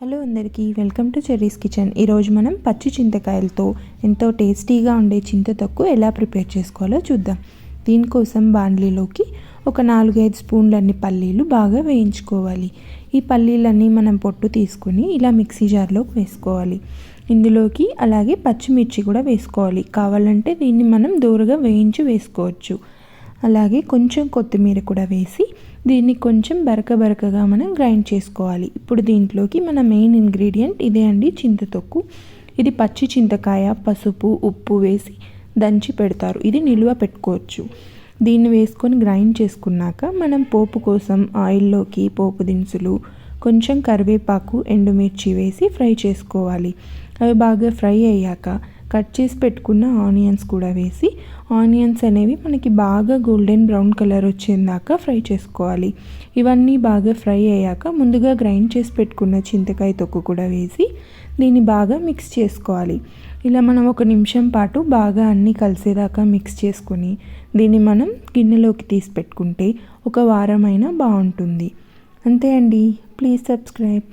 Hello అందరికీ welcome to cherries kitchen. ఈరోజు మనం పచ్చి చింతకాయలతో ఎంతో టేస్టీగా ఉండే చింతతొక్కు ఎలా ప్రిపేర్ చేసుకోవాలో చూద్దాం. దీనికోసం బాండ్లీలోకి ఒక నాలుగైదు స్పూన్లన్ని పల్లీలు బాగా వేయించుకోవాలి. ఈ పల్లీలన్నీ మనం పొట్టు తీసుకొని ఇలా మిక్సీ జార్లోకి వేసుకోవాలి. ఇందులోకి అలాగే పచ్చిమిర్చి కూడా వేసుకోవాలి. కావాలంటే దీన్ని మనం దూరగా వేయించి వేసుకోవచ్చు. అలాగే కొంచెం కొత్తిమీర కూడా వేసి దీన్ని కొంచెం బరక బరకగా మనం గ్రైండ్ చేసుకోవాలి. ఇప్పుడు దీంట్లోకి మన మెయిన్ ఇంగ్రీడియంట్ ఇదే అండి చింతతొక్కు. ఇది పచ్చి చింతకాయ పసుపు ఉప్పు వేసి దంచి పెడతారు. ఇది నిల్వ పెట్టుకోవచ్చు. దీన్ని వేసుకొని గ్రైండ్ చేసుకున్నాక మనం పోపు కోసం ఆయిల్లోకి పోపు దినుసులు కొంచెం కరివేపాకు ఎండుమిర్చి వేసి ఫ్రై చేసుకోవాలి. అవి బాగా ఫ్రై అయ్యాక కట్ చేసి పెట్టుకున్న ఆనియన్స్ కూడా వేసి ఆనియన్స్ అనేవి మనకి బాగా గోల్డెన్ బ్రౌన్ కలర్ వచ్చేదాకా ఫ్రై చేసుకోవాలి. ఇవన్నీ బాగా ఫ్రై అయ్యాక ముందుగా గ్రైండ్ చేసి పెట్టుకున్న చింతకాయ తొక్కు కూడా వేసి దీన్ని బాగా మిక్స్ చేసుకోవాలి. ఇలా మనం ఒక నిమిషం పాటు బాగా అన్నీ కలిసేదాకా మిక్స్ చేసుకొని దీన్ని మనం గిన్నెలోకి తీసి పెట్టుకుంటే ఒక వారమైనా బాగుంటుంది. అంతే అండి. Please subscribe.